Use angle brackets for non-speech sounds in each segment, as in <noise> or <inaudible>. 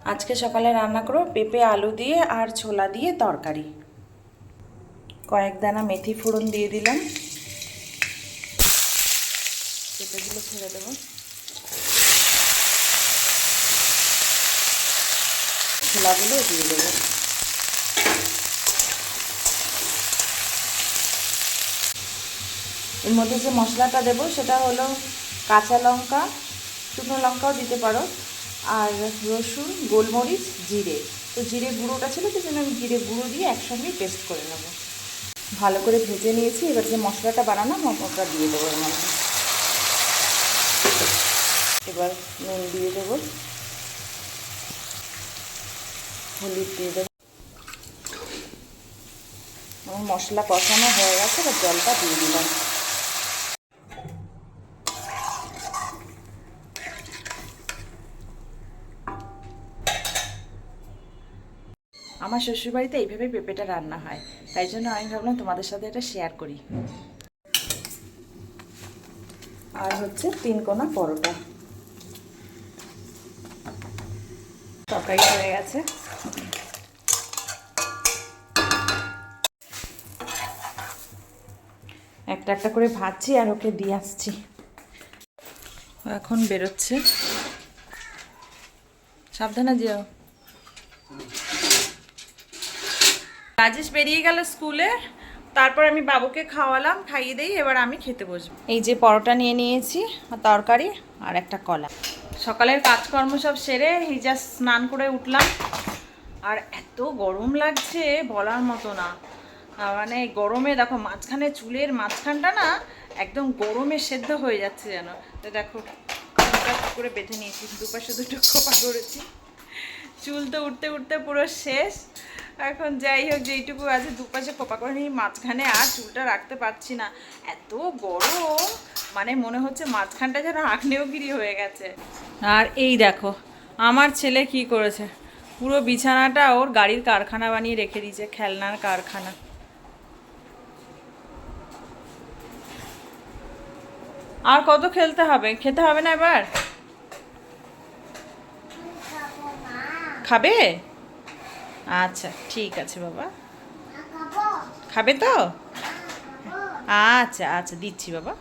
আজকে সকালে রান্না করো পেঁপে, আলু দিয়ে আর ছোলা দিয়ে তরকারি। কয়েক দানা মেথি ফোড়ন দিয়ে দিলাম। পেঁপেগুলো ছেড়ে দেবো। ছোলাগুলো দিয়ে দেবো। এর মধ্যে যে মশলাটা দেবো সেটা হলো কাঁচা লঙ্কা, শুকনো লঙ্কাও দিতে পারো। আর রসুন, গোলমরিচ, জিরে। তো জিরে গুঁড়োটা ছিল তো জন্য আমি জিরে গুঁড়ো দিয়ে একসঙ্গে পেস্ট করে নেব। ভালো করে ভেজে নিয়েছি, এবার যে মশলাটা বানানো, মশলাটা দিয়ে দেবো এর এবার নুন দিয়ে দেবো। হলুদ দিয়ে দেবো। আমার মশলা কষানো হয়ে গেছে, এবার জলটা দিয়ে দিলাম। আমার শ্বশুরবাড়িতে এইভাবে পেঁপেটা রান্না হয়। তাই জন্য আমি ভাবলাম তোমাদের সাথে এটা শেয়ার করি। আর হচ্ছে তিন কোনা পরোটা। তরকারি হয়ে গেছে। একটা একটা করে ভাজছি আর ওকে দিয়ে আসছি। এখন বেরোচ্ছে। সাবধানে যেও। রাজেশ বেরিয়ে গেল স্কুলে তারপর আমি বাবুকে খাওয়ালাম খাইয়ে দিই এবার আমি খেতে বসবো। এই যে পরোটা নিয়ে নিয়েছি আর তরকারি আর একটা কলা। সকালের কাজকর্ম সব সেরে এই জাস্ট স্নান করে উঠলাম। আর এত গরম লাগছে বলার মতো না। মানে গরমে দেখো মাঝখানে চুলের মাঝখানটা না একদম গরমে সেদ্ধ হয়ে যাচ্ছে যেন। তো দেখো করে বেঁধে নিয়েছি দুপাশে দুটো খোপা করেছি চুল তো উঠতে উঠতে পুরো শেষ। এখন যাই হোক, যেইটুকু আছে দুপাশে খোপা করে নিই মাঝখানে আর চুলটা রাখতে পারছি না। এত গরম মানে মনে হচ্ছে মাঝখানটা যেন আগ্নেয়গিরি হয়ে গেছে। আর এই দেখো, আমার ছেলে কি করেছে? পুরো বিছানাটা ওর গাড়ির কারখানা বানিয়ে রেখে দিয়েছে, খেলনার কারখানা। আর কত খেলতে হবে? খেতে হবে না এবার? খাবে? আচ্ছা ঠিক আছে বাবা। খাবে? তো? আচ্ছা আচ্ছা দিচ্ছি বাবা।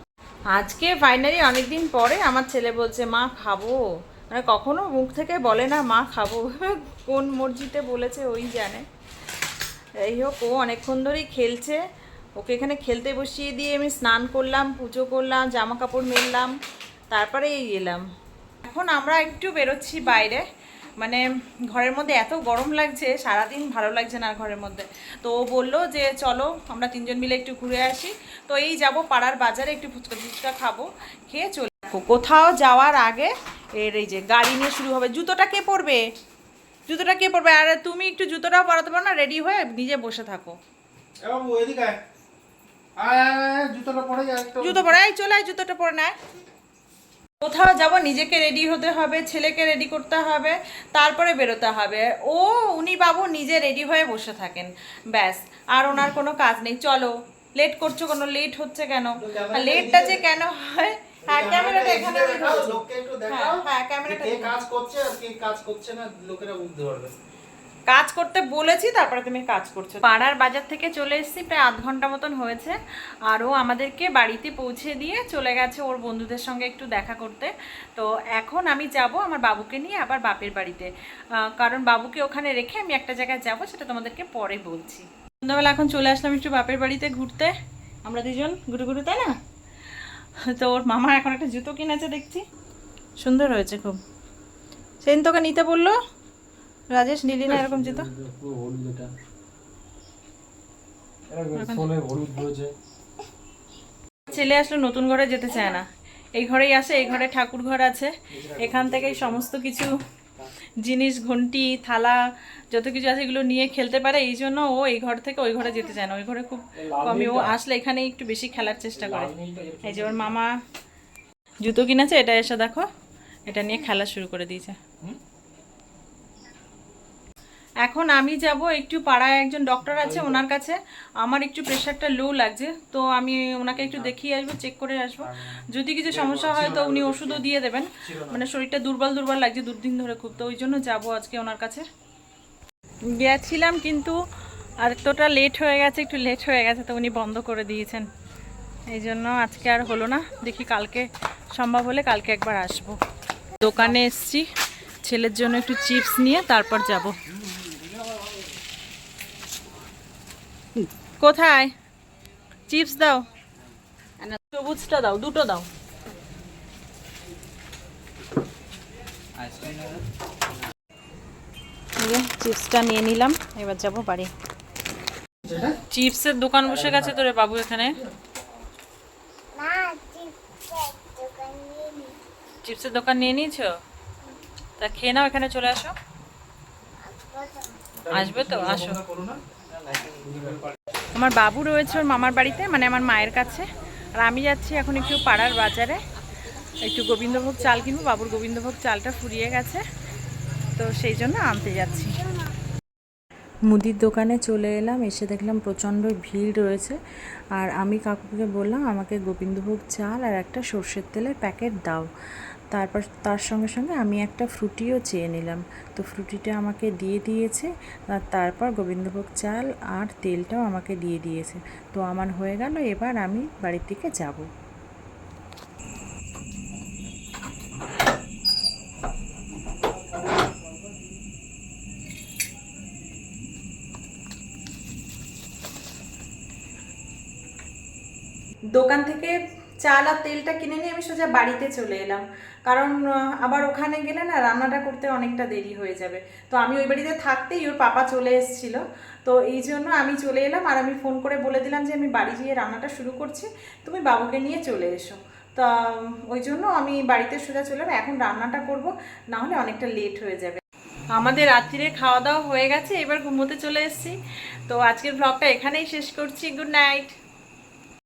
আজকে ফাইনালি অনেকদিন পরে আমার ছেলে বলছে মা খাব। মানে কখনো মুখ থেকে বলে না মা খাব। <laughs> কোন মর্জিতে বলেছে ওই জানে। এই হোক ও অনেকক্ষণ ধরেই খেলছে। ওকে এখানে খেলতে বসিয়ে দিয়ে আমি স্নান করলাম পুজো করলাম জামা কাপড় মেললাম তারপরে এই এলাম। এখন আমরা একটু বেরোচ্ছি বাইরে। মানে ঘরের মধ্যে এত গরম লাগছে সারাদিন ভালো লাগছে না ঘরের মধ্যে। তো ও বলল যে চলো আমরা তিনজন মিলে একটু ঘুরে আসি। তো এই যাব পাড়ার বাজারে একটু ফুচকা ফুচকা খাব খেয়ে চলে। কোথাও যাওয়ার আগে এর এই যে গাড়ি নিয়ে শুরু হবে। জুতোটা কে পরবে? জুতোটা কে পরবে? আর তুমি একটু জুতোটাও পরাতে পারো না রেডি হয়ে নিজে বসে থাকো। জুতোটা পরে জুতো পরে চলে আয় জুতোটা পরে নেয় কোথাও যাব নিজেকে রেডি হতে হবে ছেলেকে রেডি করতে হবে তারপরে বেরোতে হবে। ও উনি বাবু নিজে রেডি হয়ে বসে থাকেন। ব্যাস আর ওনার কোনো কাজ নেই। চলো লেট করছ কোনো? লেট হচ্ছে কেন? আর লেটটা যে কেন হয়? হ্যাঁ ক্যামেরাটা এখানে আমি হ্যাঁ, হ্যাঁ, ক্যামেরাটা কাজ করছে আর কি কাজ করছে না লোকেরা বুঝতে পারবে। কাজ করতে বলেছি, তারপরে তুমি কাজ করছ। পাড়ার বাজার থেকে চলে এসেছি, প্রায় আধ ঘণ্টা মতন হয়েছে। আর ও আমাদেরকে বাড়িতে পৌঁছে দিয়ে চলে গেছে ওর বন্ধুদের সঙ্গে একটু দেখা করতে। তো এখন আমি যাব আমার বাবুকে নিয়ে আবার বাপের বাড়িতে। কারণ বাবুকে ওখানে রেখে আমি একটা জায়গায় যাব, সেটা তোমাদেরকে পরে বলছি। সন্ধ্যাবেলা এখন চলে আসলাম একটু বাপের বাড়িতে ঘুরতে। আমরা দুজন ঘুরে ঘুরে, তাই না? তো ওর মামা এখন একটা জুতো কিনেছে, দেখছি। সুন্দর হয়েছে খুব। সেদিন তোকে নিতে বলল? রাজেশ, নিলি না এরকম জুতো? ছেলে আসলে নতুন ঘরে যেতে চায় না। এই ঘরেই আসে, এই ঘরে ঠাকুর ঘর আছে। এখান থেকেই সমস্ত কিছু, জিনিস ঘন্টি থালা, যত কিছু আছে এগুলো নিয়ে খেলতে পারে। এই জন্য ও এই ঘর থেকে ওই ঘরে যেতে চায় না। ওই ঘরে খুব কমই। ও আসলে এখানেই একটু বেশি খেলার চেষ্টা করে। এই যে ওর মামা জুতো কিনেছে, এটা এসে দেখো, এটা নিয়ে খেলা শুরু করে দিয়েছে। এখন আমি যাব একটু পাড়ায় একজন ডক্টর আছে ওনার কাছে। আমার একটু প্রেশারটা লো লাগছে তো আমি ওনাকে একটু দেখিয়ে আসব চেক করে আসব। যদি কিছু সমস্যা হয় তো উনি ওষুধও দিয়ে দেবেন। মানে শরীরটা দুর্বল দুর্বল লাগছে দুদিন ধরে খুব তো ওই জন্য যাব আজকে ওনার কাছে। গেছিলাম কিন্তু আর এতটা লেট হয়ে গেছে একটু লেট হয়ে গেছে তো উনি বন্ধ করে দিয়েছেন। এই জন্য আজকে আর হলো না দেখি কালকে সম্ভব হলে কালকে একবার আসব। দোকানে এসছি ছেলের জন্য একটু চিপস নিয়ে তারপর যাব। কোথায়? চিপস দাও। সবুজটা দাও দুটো দাও। চিপসটা নিয়ে নিলাম এবার যাব বাড়ি। চিপসের দোকান বসে গেছে তোরে বাবু এখানে। চিপসের দোকান নিয়ে নিয়েছো? তা খেয়ে নাও এখানে চলে আসো। আসবে তো। আসো। না। আমার বাবু রয়েছে ওর মামার বাড়িতে মানে আমার মায়ের কাছে। আর আমি যাচ্ছি এখন একটু পাড়ার বাজারে। একটু গোবিন্দভোগ চাল কিনবো, বাবুর গোবিন্দভোগ চালটা ফুরিয়ে গেছে। তো সেই জন্য আনতে যাচ্ছি। মুদির দোকানে চলে এলাম, এসে দেখলাম প্রচণ্ড ভিড় রয়েছে। আর আমি কাকুকে বললাম, আমাকে গোবিন্দভোগ চাল আর একটা সর্ষের তেলের প্যাকেট দাও। তারপর তার সঙ্গে সঙ্গে আমি একটা ফ্রুটিও চেয়ে নিলাম। তো ফ্রুটিটা আমাকে দিয়ে দিয়েছে আর তারপর গোবিন্দভোগ চাল আর তেলটাও আমাকে দিয়ে দিয়েছে। তো আমার হয়ে গেল, এবার আমি বাড়ির দিকে যাব। দোকান থেকে চাল আর তেলটা কিনে নিয়ে আমি সোজা বাড়িতে চলে এলাম। কারণ আবার ওখানে গেলে না রান্নাটা করতে অনেকটা দেরি হয়ে যাবে। তো আমি ওই বাড়িতে থাকতেই ওর পাপা চলে এসেছিল। তো এই জন্য আমি চলে এলাম আর আমি ফোন করে বলে দিলাম যে আমি বাড়ি গিয়ে রান্নাটা শুরু করছি, তুমি বাবুকে নিয়ে চলে এসো। তা ওই জন্য আমি বাড়িতে সোজা চলে এলাম। এখন রান্নাটা করব, না হলে অনেকটা লেট হয়ে যাবে। আমাদের রাত্রিরে খাওয়া দাওয়া হয়ে গেছে, এবার ঘুমোতে চলে এসেছি। তো আজকের ব্লগটা এখানেই শেষ করছি। Good night